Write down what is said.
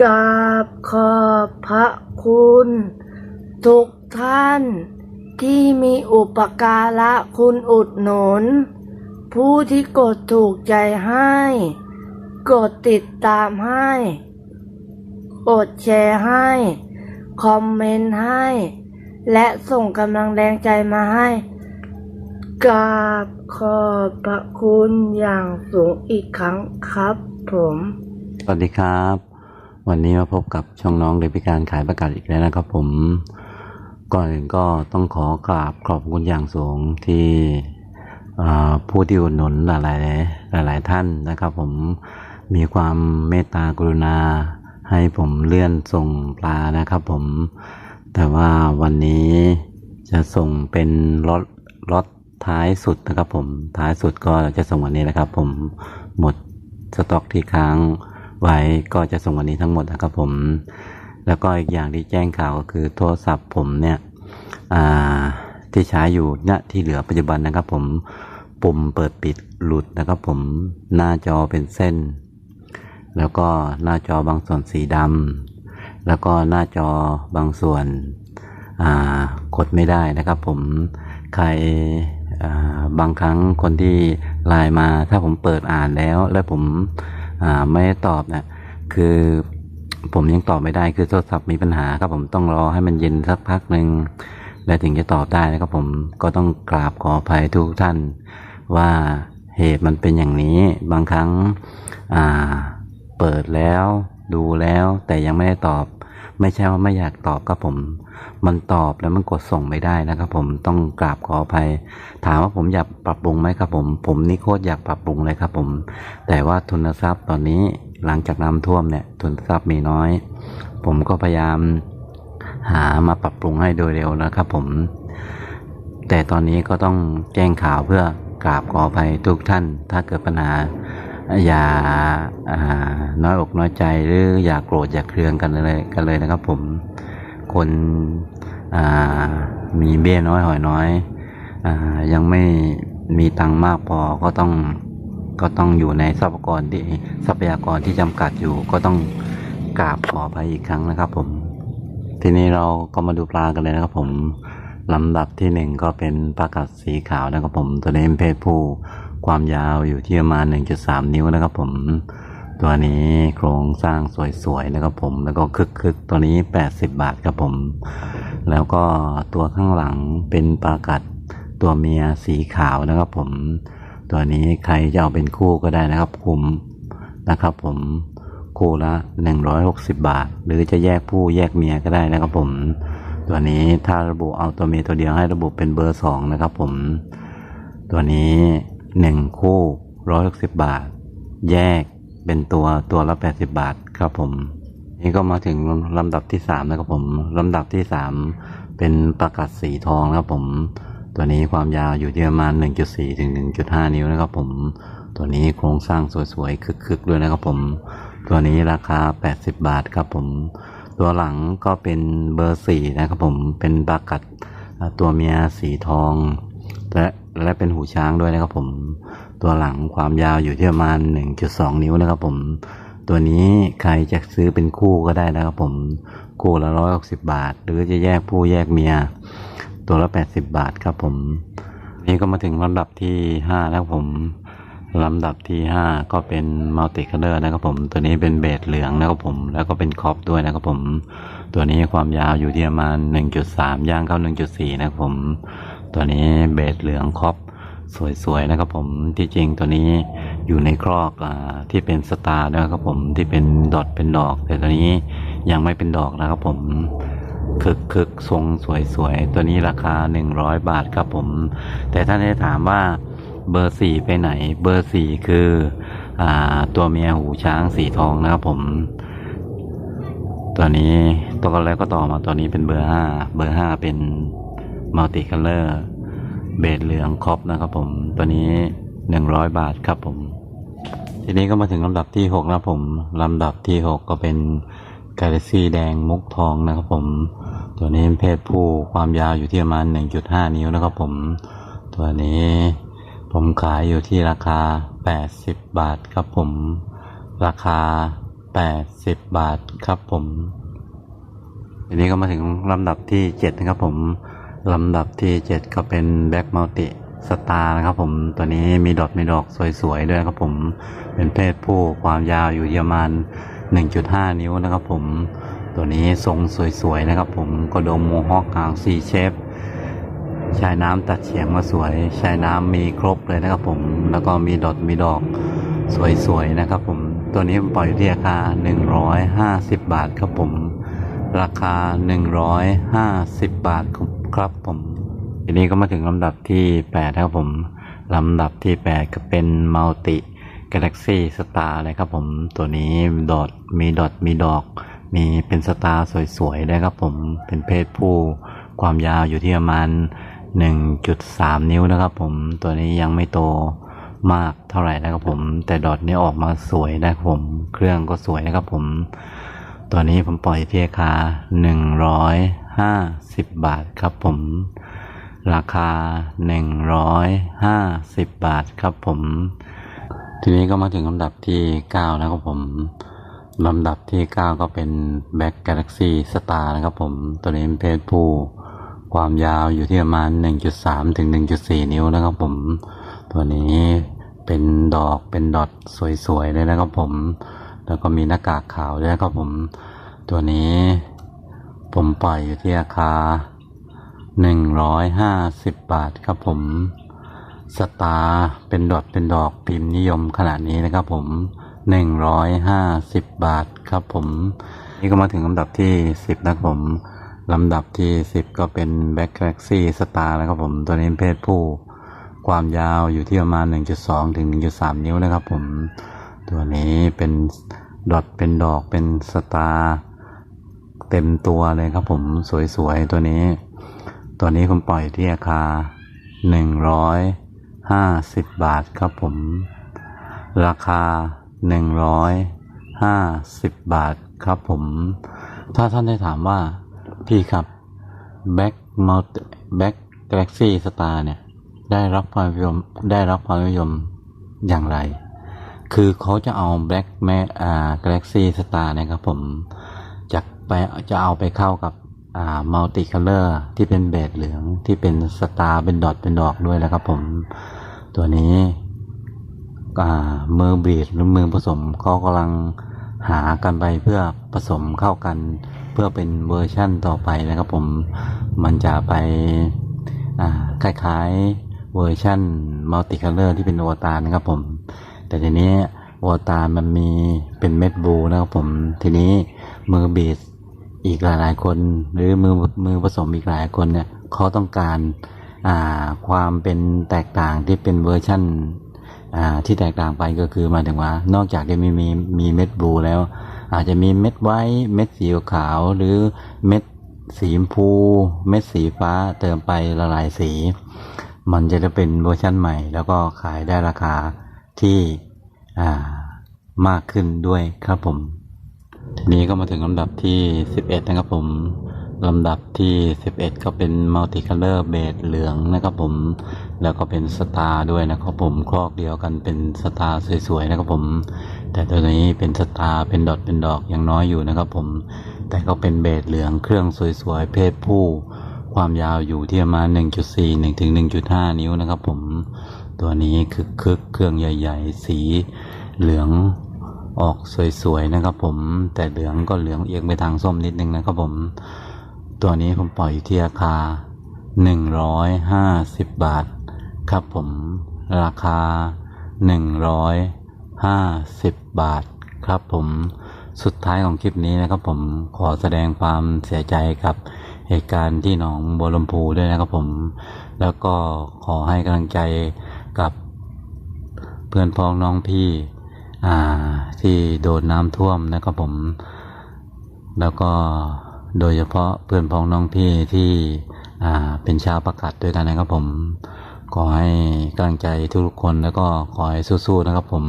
กราบขอบพระคุณ ทุกท่านที่มีอุปการะคุณอุดหนุน ผู้ที่กดถูกใจให้ กดติดตามให้ กดแชร์ให้ คอมเมนต์ให้ และส่งกำลังแรงใจมาให้กราบขอบพระคุณอย่างสูงอีกครั้งครับผม สวัสดีครับ วันนี้มาพบกับช่องน้องเด็กพิการขายประกาศอีกแล้วนะครับผม ก่อนอื่นก็ต้องขอกราบขอบคุณอย่างสูงที่ผู้ที่อุดหนุนหลายๆหลายๆท่านนะครับ ผมมีความเมตตากรุณา ให้ผมเลื่อนส่งปลานะครับผม แต่ว่าวันนี้จะส่งเป็นรถรถท้ายสุดนะครับผมท้ายสุดก็จะส่งวันนี้นะครับผมหมดสต็อกที่ค้าง ไว้ก็จะส่งวันนี้ทั้งหมดนะครับผม แล้วก็อีกอย่างที่แจ้งข่าวก็คือโทรศัพท์ผมเนี่ยที่ใช้อยู่ณที่เหลือปัจจุบันนะครับ ผมปุ่มเปิดปิดหลุดนะครับ ผมหน้าจอเป็นเส้น แล้วก็หน้าจอบางส่วนสีดำแล้วก็หน้าจอบางส่วนกดไม่ได้นะครับ ผมใครบางครั้งคนที่ไลน์มาถ้าผมเปิดอ่านแล้ว แล้วผม อ่าไม่ตอบนะคือผมยังตอบไม่ได้คือโทรศัพท์มีปัญหาครับผมต้องรอให้มันเย็นสักพักหนึ่งและถึงจะตอบได้นะครับผมก็ต้องกราบขออภัยทุกท่าน ว่าเหตุมันเป็นอย่างนี้บางครั้งอ่าเปิดแล้วดูแล้วแต่ยังไม่ได้ตอบ ไม่ใช่ว่าไม่อยากตอบครับผม มันตอบแล้วมันกดส่งไม่ได้นะครับ ผมต้องกราบขออภัย ถามว่าผมอยากปรับปรุงไหมครับผม ผมนี่โคตรอยากปรับปรุงเลยครับผม แต่ว่าทุนทรัพย์ตอนนี้หลังจากน้ำท่วมเนี่ย ทุนทรัพย์มีน้อย ผมก็พยายามหามาปรับปรุงให้โดยเร็วนะครับ ผม แต่ตอนนี้ก็ต้องแจ้งข่าวเพื่อกราบขออภัยทุกท่าน ถ้าเกิดปัญหา อย่าน้อยอกน้อยใจหรืออย่าโกรธอย่าเครืองกันเลยกันเลยนะครับ ผมคนมีเบี้ยน้อยหอยน้อยอยังไม่มีตังค์มากพอก็ต้องก็ต้องอยู่ในทรัพยากรที่ทรัพยากรที่จำกัดอยู่ก็ต้องกราบขอไปอีกครั้งนะครับ ผม ทีนี้เราก็มาดูปลากันเลยนะครับ ผมลำดับที่หนึ่งก็เป็นปลากัดสีขาวนะครับผมตัวนี้เป็นเพศผู้ ความยาวอยู่ที่ประมาณ1.3 นิ้วนะครับผมตัวนี้โครงสร้างสวยๆนะครับผมแล้วก็คึกๆตัวนี้ 80 บาทครับผม แล้วก็ตัวข้างหลังเป็นปากัดตัวเมียสีขาวนะครับผม ตัวนี้ใครจะเอาเป็นคู่ก็ได้นะครับคุมนะครับผมคู่ละ 160 บาท หรือจะแยกผู้แยกเมียก็ได้นะครับผม ตัวนี้ถ้าระบุเอาตัวเมียตัวเดียวให้ระบุเป็นเบอร์สองนะครับผม ตัวนี้ หนึ่งคู่ร้อยหกสิบบาท แยกเป็นตัวตัวละแปดสิบบาทครับผม นี่ก็มาถึงลำดับที่สามนะครับผมลำดับที่สามเป็นประกัดสีทองนะครับผม ตัวนี้ความยาวอยู่ที่ประมาณ 1.4 ถึง 1.5 นิ้วนะครับผม ตัวนี้โครงสร้างสวยๆคึกๆด้วยนะครับผม ตัวนี้ราคา 80 บาทครับผม ตัวหลังก็เป็นเบอร์สี่นะครับผมเป็นปลากัดตัวเมียสีทอง และ และเป็นหูช้างด้วยนะครับผม ตัวหลังความยาวอยู่ที่ประมาณ 1.2 นิ้วนะครับผม ตัวนี้ใครจะซื้อเป็นคู่ก็ได้นะครับผม คู่ละร้อยหกสิบาท หรือจะแยกผู้แยกเมีย ตัวละ 80 บาทครับผม นี่ก็มาถึงลำดับที่ห้าแล้วผมลำดับที่ห้าก็เป็นมัลติคัลเลอร์นะครับผม ตัวนี้เป็นเบสเหลืองนะครับผม แล้วก็เป็นคอปด้วยนะครับผม ตัวนี้ความยาวอยู่ที่ประมาณ 1.3 ย่างเข้า 1.4 นะครับผม ตัวนี้เบสเหลืองครอปสวยๆนะครับผมที่จริงตัวนี้อยู่ในครอกอที่เป็นสตาร์นะครับผมที่เป็นดอทเป็นดอก แต่ตัวนี้ยังไม่เป็นดอกนะครับผมคึกคึกทรงสวยๆ ตัวนี้ราคา 100 บาทครับผม แต่ท่านได้ถามว่าเบอร์สี่ไปไหนเบอร์สี่คืออตัวเมียหูช้างสีทองนะครับผมตัวนี้ตัวกันแล้วก็ต่อมาตัวนี้เป็นเบอร์ห้าเบอร์ห้าเป็น มัลติคัลเลอร์เบสเหลืองครอบนะครับผม ตัวนี้ 100 บาทครับผม ทีนี้ก็มาถึงลำดับที่หกนะผม ลำดับที่หกก็เป็นกาแล็กซี่แดงมุกทองนะครับผม ตัวนี้เพศผู้ความยาวอยู่ที่ประมาณ 1.5 นิ้วนะครับผม ตัวนี้ผมขายอยู่ที่ราคา 80 บาทครับผม ราคาแปดสิบบาทครับผมทีนี้ก็มาถึงลำดับที่เจ็ดนะครับผม ลำดับที่เจ็ดก็เป็นแบ็กมัลติสตาร์นะครับผมตัวนี้มีดอทมีดอกสวยๆด้วยนะครับผมเป็นเพศผู้ความยาวอยู่ประมาณ 1.5 นิ้วนะครับผมตัวนี้ทรงสวยๆนะครับผมกระดมโมฮอคหางซีเชฟชายน้ำตัดเฉียงมาสวยชายน้ำมีครบเลยนะครับผมแล้วก็มีดอทมีดอกสวยๆนะครับผมตัวนี้ผมปล่อยอยู่ที่ราคา 150 บาทครับผม ราคา 150 บาทครับผม ทีนี้ก็มาถึงลำดับที่8นะครับผม ลำดับที่ 8 ก็เป็นมัลติกาแล็กซี่สตาร์นะครับผม ตัวนี้ดอทมีดอทมีดอก มีเป็นสตาร์สวยๆนะครับผม เป็นเพศผู้ ความยาวอยู่ที่ประมาณ 1.3 นิ้วนะครับผม ตัวนี้ยังไม่โตมากเท่าไหร่นะครับผม แต่ดอทนี้ออกมาสวยนะครับผม เครื่องก็สวยนะครับผม ตัวนี้ผมปล่อยที่ราคา150บาทครับผม ราคา150บาทครับผม ทีนี้ก็มาถึงลำดับที่9นะครับผมลำดับที่ 9 ก็เป็น Back Galaxy Star นะครับผม ตัวนี้เป็นเพศผู้ ความยาวอยู่ที่ประมาณ 1.3 ถึง 1.4 นิ้วนะครับผม ตัวนี้เป็นดอกเป็นดอทสวยๆเลยนะครับผม แล้วก็มีหน้ากากขาวด้วยครับผมตัวนี้ ผมปล่อยอยู่ที่ราคา 150 บาทครับผมสตาร์เป็นดอทเป็นดอกพิมพ์นิยมขนาดนี้นะครับผม 150 บาทครับผม นี่ก็มาถึงลำดับที่ 10 นะครับผมลำดับที่ 10 ก็เป็น Back Galaxy Star นะครับผมตัวนี้เป็นเพศผู้ ความยาวอยู่ที่ประมาณ 1.2 ถึง 1.3 นิ้วนะครับผม ตัวนี้เป็นดอทเป็นดอกเป็นสตาร์เต็มตัวเลยครับผมสวยๆ ตัวนี้ ตัวนี้ผมปล่อยที่ราคา 150 บาทครับผม ราคา 150 บาทครับผม ถ้าท่านได้ถามว่าพี่ครับ Back Multi Back Galaxy Star เนี่ย ได้รับความนิยมได้รับความนิยมอย่างไร คือเขาจะเอา Black แม่อ่า Galaxy Star นะครับผมจะไปจะเอาไปเข้ากับอ่า Multi Color ที่เป็นเบจเหลืองที่เป็นสตาร์เป็นดอทเป็นดอกด้วยนะครับผมตัวนี้อ่ามือบีดหรือมือผสมเขากำลังหากันไปเพื่อผสมเข้ากันเพื่อเป็นเวอร์ชั่นต่อไปนะครับผมมันจะไปอ่าคล้ายๆเวอร์ชั่นมัลติคัลเลอร์ที่เป็นโอตารนะครับผม แต่ทีนี้โอตารมันมีเป็นเม็ดบลูนะครับผมทีนี้มือบีดอีกหลายๆคน หรือมือมือผสมอีกหลายคนเนี่ยเขาต้องการอ่าความเป็นแตกต่างที่เป็นเวอร์ชั่นอ่าที่แตกต่างไปก็คือหมายถึงว่า นอกจากจะมีมีมีเม็ดบลูแล้ว อาจจะมีเม็ดไว้เม็ดสีขาวหรือเม็ดสีชมพู เม็ดสีฟ้าเติมไปละลายสี มันจะได้เป็นเวอร์ชันใหม่ แล้วก็ขายได้ราคา ที่มากขึ้นด้วยครับผม ทีนี้ก็มาถึงลำดับที่ 11 นะครับผมลำดับที่ 11 ก็เป็นมัลติคัลเลอร์เบดเหลืองนะครับผม แล้วก็เป็นสตาร์ด้วยนะครับผมครอกเดียวกันเป็นสตาร์สวยๆนะครับผม แต่ตัวนี้เป็นสตาร์เป็นดอทเป็นดอกยังน้อยอยู่นะครับผม แต่ก็เป็นเบดเหลืองเครื่องสวยๆเพศผู้ ความยาวอยู่ที่ประมาณ 1.4 1ถึง1.5 นิ้วนะครับผม ตัวนี้คือคึกเครื่องใหญ่ ๆ สีเหลืองออกสวยๆนะครับผม แต่เหลืองก็เหลืองเอียงไปทางส้มนิดนึงนะครับผม ตัวนี้ผมปล่อยอยู่ที่ราคา 150 บาท ครับผมราคา 150 บาทครับผมสุดท้ายของคลิปนี้นะครับผมขอแสดงความเสียใจกับเหตุการณ์ที่หนองบัวลำพูด้วยนะครับผม แล้วก็ขอให้กำลังใจ กับเพื่อนพ้องน้องพี่ที่โดนน้ำท่วมนะครับผม แล้วก็โดยเฉพาะเพื่อนพ้องน้องพี่ที่เป็นชาวประกาศด้วยกันนะครับผม ขอให้กำลังใจทุกคนแล้วก็ขอให้สู้ๆนะครับผม